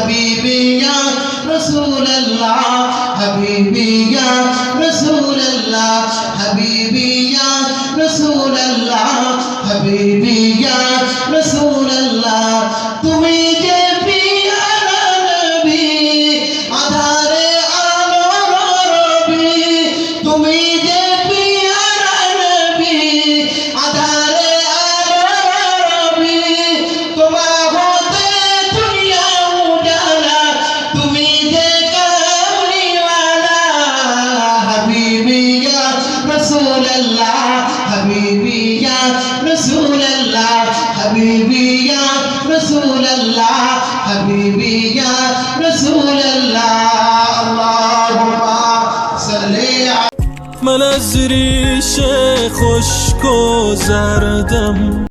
হাবিবি ইয়া রাসূলুল্লাহ হাবিবি ইয়া রাসূলুল্লাহ হাবিবি ইয়া রাসূলুল্লাহ হাবিবি ইয়া রাসূলুল্লাহ। তুমি যে আধারে আলোর রবি, তুমি যে حبيبي يا رسول الله حبيبي يا رسول الله. اللهم صل على منظری شیخ خشک زردم.